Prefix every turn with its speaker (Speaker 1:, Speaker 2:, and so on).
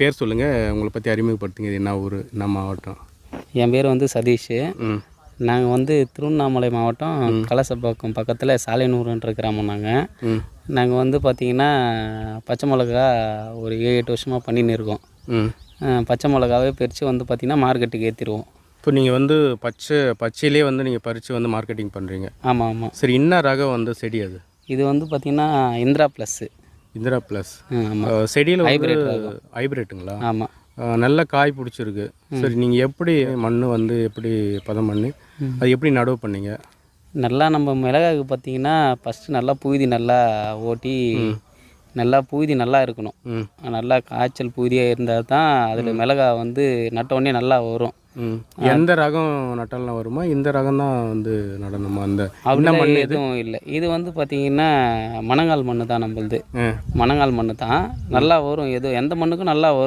Speaker 1: பேர் சொல்லுங்கள் உங்களை பற்றி அறிமுகப்படுத்துங்க. இது என்ன ஊர் என்ன மாவட்டம்?
Speaker 2: என் பேர் வந்து சதீஷ். நாங்கள் வந்து திருவண்ணாமலை மாவட்டம் கலசப்பாக்கம் பக்கத்தில் சாலைநூறுன்ற கிராமம் நாங்கள் நாங்கள் வந்து பார்த்திங்கன்னா பச்சை மிளகா ஒரு ஏழு எட்டு வருஷமாக பண்ணின்னு இருக்கோம். பச்சை மிளகாவே பறித்து வந்து பார்த்திங்கன்னா மார்க்கெட்டுக்கு ஏற்றிடுவோம்
Speaker 1: இப்போ நீங்கள் வந்து பச்சை பச்சையிலே வந்து நீங்கள் பறித்து வந்து மார்க்கெட்டிங் பண்ணுறீங்க
Speaker 2: ஆமாம் ஆமாம்
Speaker 1: சரி என்ன ரகம் வந்து செடி அது?
Speaker 2: இது வந்து பார்த்திங்கன்னா இந்திரா ப்ளஸ்ஸு
Speaker 1: இந்திரா ப்ளஸ் செடியில்
Speaker 2: ரகம்.
Speaker 1: ஹைப்ரிட்டுங்களா
Speaker 2: ஆமாம்
Speaker 1: நல்ல காய் பிடிச்சிருக்கு. சரி நீங்கள் எப்படி மண் வந்து எப்படி பதம் பண்ணி அது எப்படி நடவு பண்ணீங்க?
Speaker 2: நல்லா நம்ம மிளகாக்கு பார்த்தீங்கன்னா ஃபஸ்ட்டு நல்லா புழுதி நல்லா ஓட்டி நல்லா புழுதி நல்லா இருக்கணும். நல்லா காய்ச்சல் புழுதியாக இருந்தால் தான் அதில் மிளகா வந்து நட்ட உடனே நல்லா வரும்.
Speaker 1: எந்த ரகம் நட்டாலாம் வருமா? இந்த ரகம் தான் வந்து நடணுமா அந்த
Speaker 2: அப்படிலாம்
Speaker 1: மண்
Speaker 2: எதுவும் இல்லை. இது வந்து பார்த்தீங்கன்னா மணங்கால் மண்ணு தான் நம்மளுது. மணங்கால் மண்ணு தான். நல்லா வரும். எது எந்த மண்ணுக்கும் நல்லா வரும்.